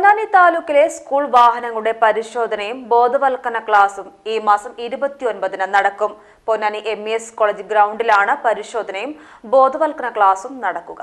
പൊന്നാനി താലൂക്കിലെ സ്കൂൾ വാഹനങ്ങളുടെ പരിശോധനയും ബോധവൽക്കരണ ക്ലാസും ഈ മാസം ഇരുപത്തിയൊൻപതിന് നടക്കും. പൊന്നാനി എം കോളേജ് ഗ്രൗണ്ടിലാണ് പരിശോധനയും ബോധവൽക്കരണ ക്ലാസും നടക്കുക.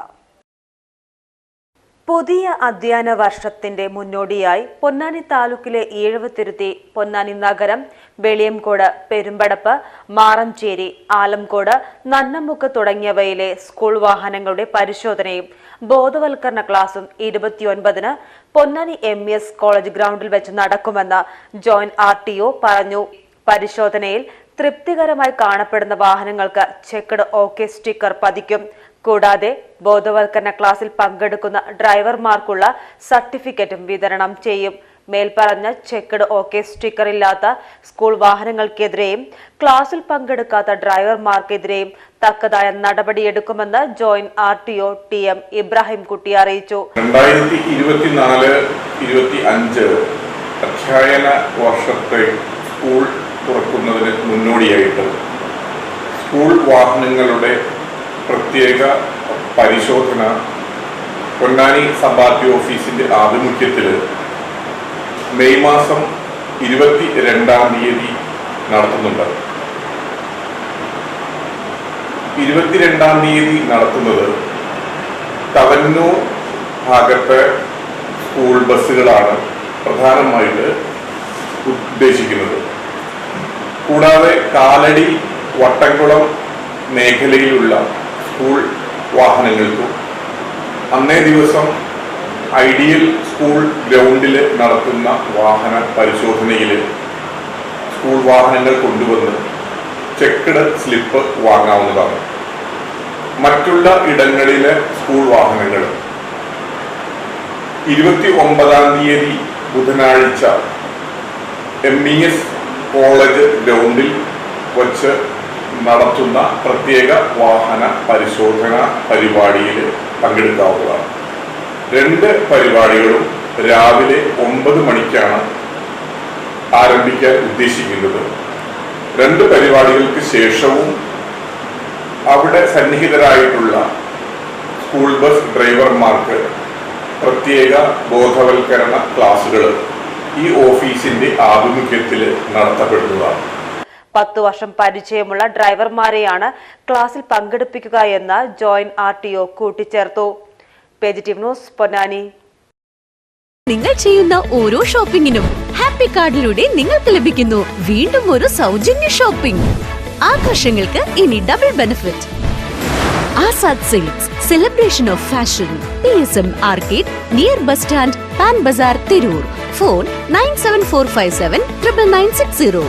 പുതിയ അധ്യയന വർഷത്തിന്റെ മുന്നോടിയായി പൊന്നാനി താലൂക്കിലെ ഈഴവത്തിരുത്തി പൊന്നാനി നഗരം വെളിയംകോട് പെരുമ്പടപ്പ് മാറഞ്ചേരി ആലംകോട് നന്നമുക്ക് തുടങ്ങിയവയിലെ സ്കൂൾ വാഹനങ്ങളുടെ പരിശോധനയും ബോധവൽക്കരണ ക്ലാസും ഇരുപത്തിയൊൻപതിന് പൊന്നാനി എം എസ് കോളേജ് ഗ്രൗണ്ടിൽ വെച്ച് നടക്കുമെന്ന് ജോയിന്റ് ആർ ടി ഒ പറഞ്ഞു. പരിശോധനയിൽ തൃപ്തികരമായി കാണപ്പെടുന്ന വാഹനങ്ങൾക്ക് ചെക്കഡ് ഓക്കെ സ്റ്റിക്കർ പതിക്കും. കൂടാതെ ബോധവൽക്കരണ ക്ലാസിൽ പങ്കെടുക്കുന്ന ഡ്രൈവർമാർക്കുള്ള സർട്ടിഫിക്കറ്റും വിതരണം ചെയ്യും. മേൽപ്പറഞ്ഞ ചെക്കഡ് ഓക്കെ സ്റ്റിക്കർ ഇല്ലാത്ത സ്കൂൾ വാഹനങ്ങൾക്കെതിരെയും ക്ലാസിൽ പങ്കെടുക്കാത്ത ഡ്രൈവർമാർക്കെതിരെയും തക്കതായ നടപടിയെടുക്കുമെന്ന് joint R T O T M Ibrahim Kutty അറിയിച്ചു. രണ്ടായിരത്തി ഇരുപത്തിനാല് ഇരുപത്തി അഞ്ച് അധ്യയന വർഷത്തെ സ്കൂൾ തുറക്കുന്നതിന് മുന്നോടിയായിട്ട് സ്കൂൾ വാഹനങ്ങളുടെ പ്രത്യേക പരിശോധന പൊന്നാനി സമ്പാദ്യ ഓഫീസിന്റെ ആഭിമുഖ്യത്തിൽ മെയ് മാസം ഇരുപത്തി രണ്ടാം തീയതി നടത്തുന്നുണ്ട്. ഇരുപത്തിരണ്ടാം തീയതി നടത്തുന്നത് തവന്നൂർ ഭാഗത്തെ സ്കൂൾ ബസ്സുകളാണ് പ്രധാനമായിട്ട് ഉദ്ദേശിക്കുന്നത്. കൂടാതെ കാലടി വട്ടംകുളം മേഖലയിലുള്ള സ്കൂൾ വാഹനങ്ങൾക്കും. അന്നേ ദിവസം ഐഡിയൽ സ്കൂൾ ഗ്രൗണ്ടിൽ നടത്തുന്ന വാഹന പരിശോധനയിൽ സ്കൂൾ വാഹനങ്ങൾ കൊണ്ടുവന്ന് ചെക്ക്ഡ് സ്ലിപ്പ് വാങ്ങാവുന്നതാണ്. മറ്റുള്ള ഇടങ്ങളിലെ സ്കൂൾ വാഹനങ്ങൾ. ഇരുപത്തി ഒമ്പതാം തീയതി ബുധനാഴ്ച എം ഇ എസ് കോളേജ് ഗ്രൗണ്ടിൽ വച്ച് നടത്തുന്ന പ്രത്യേക വാഹന പരിശോധന പരിപാടിയിൽ പങ്കെടുക്കാവുന്നതാണ്. രണ്ട് പരിപാടികളും രാവിലെ ഒമ്പത് മണിക്കാണ് ആരംഭിക്കാൻ ഉദ്ദേശിക്കുന്നത്. രണ്ട് പരിപാടികൾക്ക് ശേഷവും അവിടെ സന്നിഹിതരായിട്ടുള്ള സ്കൂൾ ബസ് ഡ്രൈവർമാർക്ക് പ്രത്യേക ബോധവൽക്കരണ ക്ലാസുകൾ ഈ ഓഫീസിന്റെ ആഭിമുഖ്യത്തിൽ നടത്തപ്പെടുന്നതാണ്. പത്തു വർഷം പരിചയമുള്ള ഡ്രൈവർമാരെയാണ് ക്ലാസിൽ പങ്കെടുപ്പിക്കുക എന്ന് ജോയിന്റ് ആർ ടി കൂട്ടിച്ചേർത്തു. Positive news Ponnani. നിങ്ങൾ ചെയ്യുന്ന ഓരോ ഷോപ്പിംഗിനും ഹാപ്പി കാർഡിലൂടെ നിങ്ങൾക്ക് ലഭിക്കുന്നു. വീണ്ടും ഒരു സൗജന്യ ഷോപ്പിംഗ്. ആഘോഷങ്ങൾക്ക് ഇനി double benefit Azad Silks celebration of fashion P S M arcade near bus stand Pan Bazaar Tirur phone nine seven four five seven triple nine six zero